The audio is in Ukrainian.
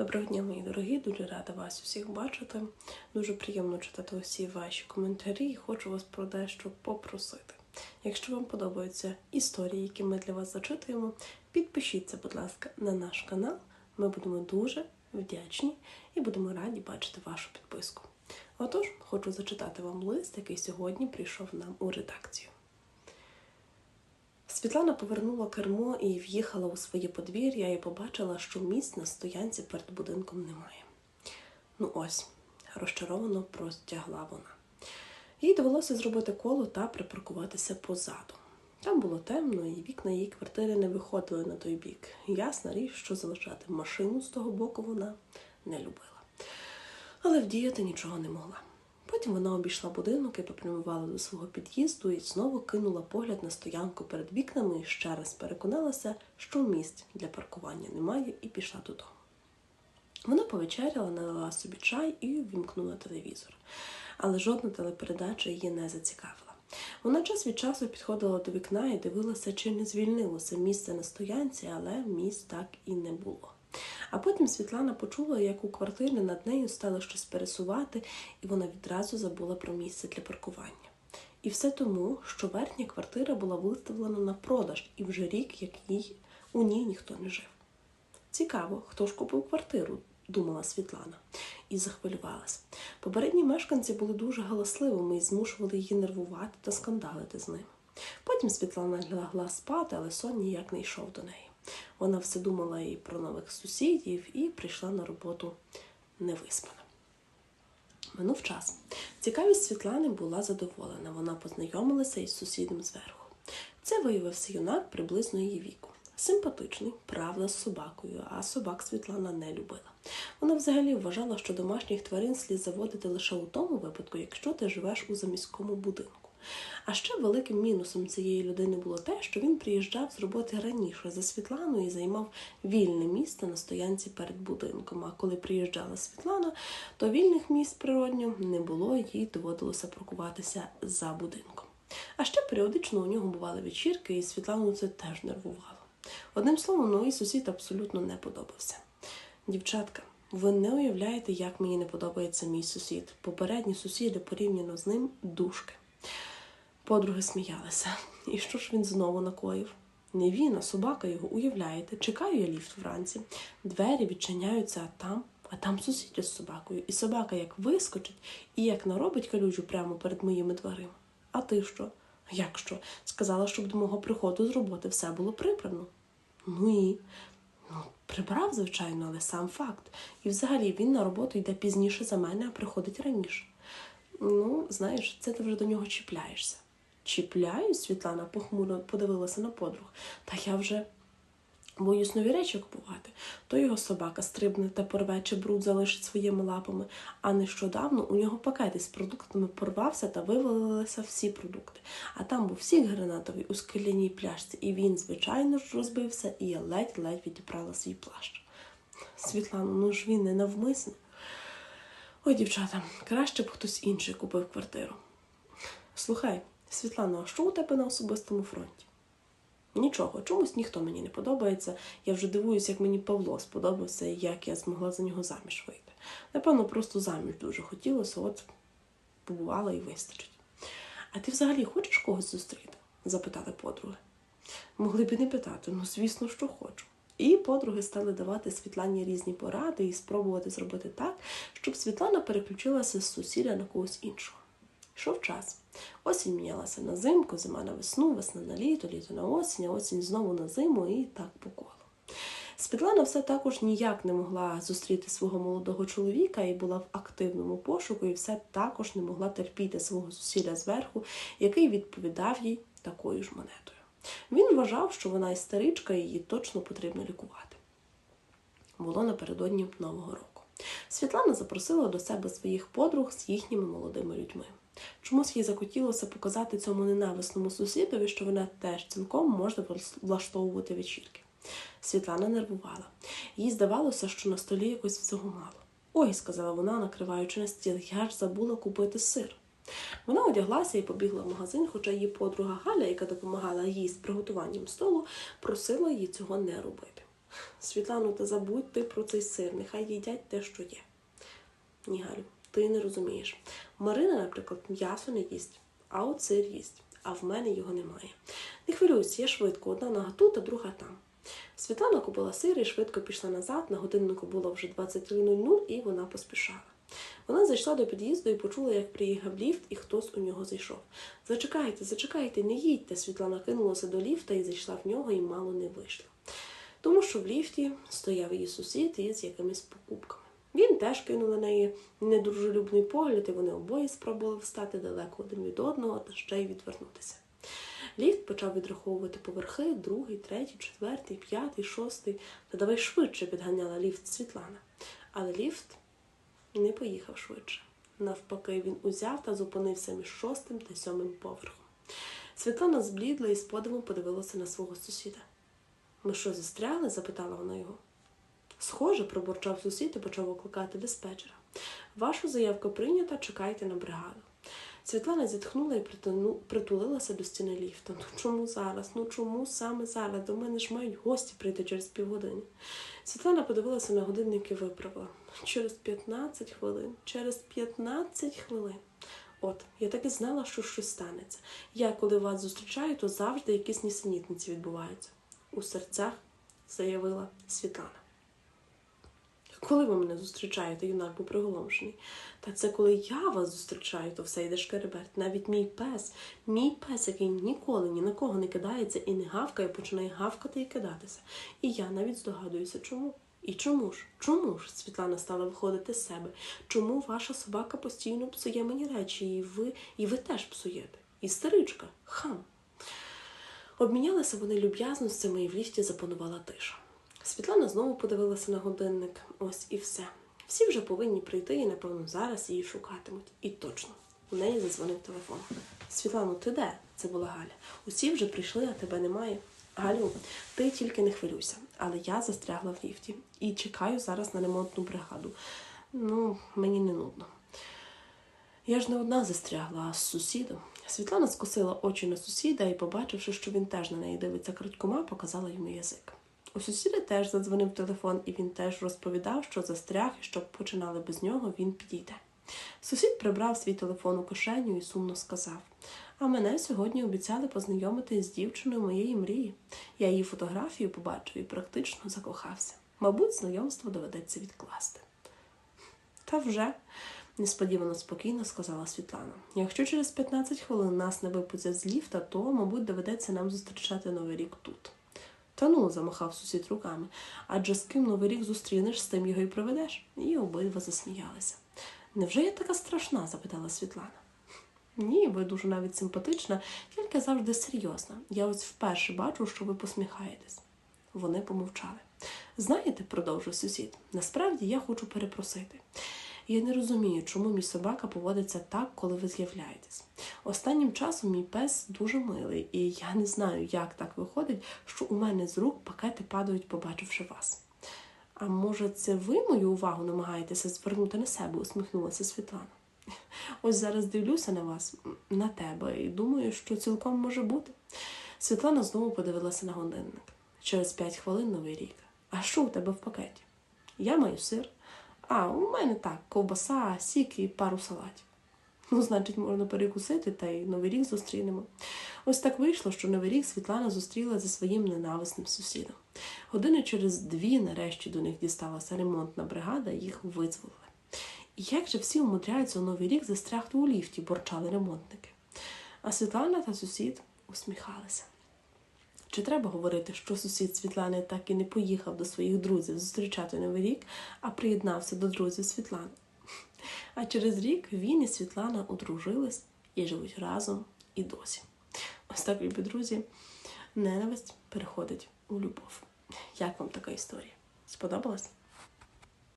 Доброго дня, мої дорогі, дуже рада вас усіх бачити. Дуже приємно читати усі ваші коментарі і хочу вас про дещо попросити. Якщо вам подобаються історії, які ми для вас зачитуємо, підпишіться, будь ласка, на наш канал. Ми будемо дуже вдячні і будемо раді бачити вашу підписку. Отож, хочу зачитати вам лист, який сьогодні прийшов нам у редакцію. Світлана повернула кермо і в'їхала у своє подвір'я і побачила, що місць на стоянці перед будинком немає. Ну ось, розчаровано простягла вона. Їй довелося зробити коло та припаркуватися позаду. Там було темно, і вікна її квартири не виходили на той бік. Ясна річ, що залишати машину з того боку вона не любила. Але вдіяти нічого не могла. Потім вона обійшла будинок і попрямувала до свого під'їзду і знову кинула погляд на стоянку перед вікнами і ще раз переконалася, що місць для паркування немає, і пішла додому. Вона повечеряла, налила собі чай і вімкнула телевізор. Але жодна телепередача її не зацікавила. Вона час від часу підходила до вікна і дивилася, чи не звільнилося місце на стоянці, але місць так і не було. А потім Світлана почула, як у квартирі над нею стало щось пересувати, і вона відразу забула про місце для паркування. І все тому, що верхня квартира була виставлена на продаж, і вже рік, як їй у ній ніхто не жив. Цікаво, хто ж купив квартиру, думала Світлана, і захвилювалася. Попередні мешканці були дуже галасливими і змушували її нервувати та скандалити з ними. Потім Світлана лягла спати, але сон ніяк не йшов до неї. Вона все думала і про нових сусідів, і прийшла на роботу невиспана. Минув час. Цікавість Світлани була задоволена. Вона познайомилася із сусідом зверху. Це виявився юнак приблизно її віку. Симпатичний, правда, з собакою, а собак Світлана не любила. Вона взагалі вважала, що домашніх тварин слід заводити лише у тому випадку, якщо ти живеш у заміському будинку. А ще великим мінусом цієї людини було те, що він приїжджав з роботи раніше за Світланою і займав вільне місце на стоянці перед будинком. А коли приїжджала Світлана, то вільних місць природньо не було, їй доводилося паркуватися за будинком. А ще періодично у нього бували вечірки, і Світлану це теж нервувало. Одним словом, новий сусід абсолютно не подобався. Дівчатка, ви не уявляєте, як мені не подобається мій сусід. Попередні сусіди порівняно з ним душки. Подруги сміялися. І що ж він знову накоїв? Не він, а собака його, уявляєте, чекаю я ліфт вранці, двері відчиняються, а там, а там сусід з собакою. І собака як вискочить і як наробить калюжу прямо перед моїми дверима. А ти що? Як що? Сказала, щоб до мого приходу з роботи все було прибрано. Ну і ну, прибрав, звичайно, але сам факт. І взагалі він на роботу йде пізніше за мене, а приходить раніше. Ну, знаєш, це ти вже до нього чіпляєшся. Чіпляюсь, Світлана похмуро подивилася на подруг. Та я вже боюсь нові речі купувати. То його собака стрибне та порве чи бруд залишить своїми лапами, а нещодавно у нього пакет із продуктами порвався та вивалилися всі продукти. А там був сік гранатовий у скляній пляшці, і він, звичайно ж, розбився, і я ледь-ледь відібрала свій плащ. Світлано, ну ж він не навмисне. Ой, дівчата, краще б хтось інший купив квартиру. Слухай, Світлано, а що у тебе на особистому фронті? Нічого, чомусь ніхто мені не подобається. Я вже дивуюся, як мені Павло сподобався і як я змогла за нього заміж вийти. Напевно, просто заміж дуже хотілося, от побувала і вистачить. А ти взагалі хочеш когось зустріти? запитали подруги. Могли б і не питати, ну, звісно, що хочу. І подруги стали давати Світлані різні поради і спробувати зробити так, щоб Світлана переключилася з сусіда на когось іншого. Йшов час. Осінь мінялася на зимку, зима на весну, весна на літо, літо на осінь, а осінь знову на зиму і так по колу. Світлана все також ніяк не могла зустріти свого молодого чоловіка і була в активному пошуку, і все також не могла терпіти свого сусіда зверху, який відповідав їй такою ж монетою. Він вважав, що вона істеричка і її точно потрібно лікувати. Було напередодні Нового року. Світлана запросила до себе своїх подруг з їхніми молодими людьми. Чомусь їй захотілося показати цьому ненависному сусідові, що вона теж цілком може влаштовувати вечірки. Світлана нервувала. Їй здавалося, що на столі якось всього мало. Ой, сказала вона, накриваючи на стіл, я ж забула купити сир. Вона одяглася і побігла в магазин, хоча її подруга Галя, яка допомагала їй з приготуванням столу, просила її цього не робити. Світлану, та забудь ти про цей сир, нехай їдять те, що є. Ні, Галю, ти не розумієш. Марина, наприклад, м'ясо не їсть, а от сир їсть, а в мене його немає. Не хвилюйся, я швидко, одна нога тут, а друга там. Світлана купила сир і швидко пішла назад. На годиннику було вже 23.00 і вона поспішала. Вона зайшла до під'їзду і почула, як приїхав ліфт, і хтось у нього зайшов. Зачекайте, зачекайте, не їдьте. Світлана кинулася до ліфта і зайшла в нього і мало не вийшла. Тому що в ліфті стояв її сусід із якимись покупками. Він теж кинув на неї недружелюбний погляд, і вони обоє спробували встати далеко один від одного та ще й відвернутися. Ліфт почав відраховувати поверхи, другий, третій, четвертий, п'ятий, шостий. Та давай швидше підганяла ліфт Світлана. Але ліфт не поїхав швидше. Навпаки, він узяв та зупинився між шостим та сьомим поверхом. Світлана зблідла і з подивом подивилася на свого сусіда. Ми що, застряли? запитала вона його. Схоже, пробурчав сусід і почав окликати диспетчера. Ваша заявка прийнята, чекайте на бригаду. Світлана зітхнула і притулилася до стіни ліфта. Ну чому зараз? Ну чому саме зараз? До мене ж мають гості прийти через півгодини. Світлана подивилася на годинник і виправила. Через 15 хвилин. Через 15 хвилин. От, я так і знала, що щось станеться. Я, коли вас зустрічаю, то завжди якісь нісенітниці відбуваються. У серцях заявила Світлана. Коли ви мене зустрічаєте, юнак був приголомшений. Та це коли я вас зустрічаю, то все йде шкереберть. Навіть мій пес, мій пес, який ніколи ні на кого не кидається і не гавкає, починає гавкати і кидатися. І я навіть здогадуюся, чому. І чому ж? Чому ж? Світлана стала виходити з себе. Чому ваша собака постійно псує мені речі, і ви, і ви теж псуєте? Істеричка, хам. Обмінялися вони люб'язностями, і в ліфті запанувала тиша. Світлана знову подивилася на годинник. Ось і все. Всі вже повинні прийти і, напевно, зараз її шукатимуть. І точно. У неї задзвонив телефон. Світлано, ти де? Це була Галя. Усі вже прийшли, а тебе немає. Галю, ти тільки не хвилюйся, але я застрягла в ліфті і чекаю зараз на ремонтну бригаду. Ну, мені не нудно. Я ж не одна застрягла, а з сусідом. Світлана скосила очі на сусіда і, побачивши, що він теж на неї дивиться крадькома, показала йому язик. У сусіда теж задзвонив телефон, і він теж розповідав, що застряг і щоб починали без нього, він підійде. Сусід прибрав свій телефон у кишеню і сумно сказав: А мене сьогодні обіцяли познайомити з дівчиною моєї мрії. Я її фотографію побачив і практично закохався. Мабуть, знайомство доведеться відкласти. Та вже, несподівано спокійно сказала Світлана. Якщо через 15 хвилин нас не випустять з ліфта, то, мабуть, доведеться нам зустрічати новий рік тут. Та ну, замахав сусід руками. Адже з ким новий рік зустрінеш, з тим його і проведеш. І обидва засміялися. Невже я така страшна? запитала Світлана. Ні, ви дуже навіть симпатична, тільки завжди серйозна. Я ось вперше бачу, що ви посміхаєтесь. Вони помовчали. Знаєте, продовжив сусід, насправді я хочу перепросити. Я не розумію, чому мій собака поводиться так, коли ви з'являєтесь. Останнім часом мій пес дуже милий, і я не знаю, як так виходить, що у мене з рук пакети падають, побачивши вас. А може, це ви мою увагу намагаєтеся звернути на себе, усміхнулася Світлана. Ось зараз дивлюся на вас, на тебе, і думаю, що цілком може бути. Світлана знову подивилася на годинник. Через п'ять хвилин новий рік. А що у тебе в пакеті? Я маю сир. А, у мене так, ковбаса, сік і пару салатів. Ну, значить, можна перекусити та й новий рік зустрінемо. Ось так вийшло, що новий рік Світлана зустріла зі своїм ненависним сусідом. Години через дві, нарешті, до них дісталася ремонтна бригада, їх визволили. І як же всі умудряються у новий рік застрягти у ліфті, борчали ремонтники. А Світлана та сусід усміхалися. Чи треба говорити, що сусід Світлани так і не поїхав до своїх друзів зустрічати Новий рік, а приєднався до друзів Світлани? А через рік він і Світлана одружились і живуть разом і досі. Ось так, любі друзі, ненависть переходить у любов. Як вам така історія? Сподобалась?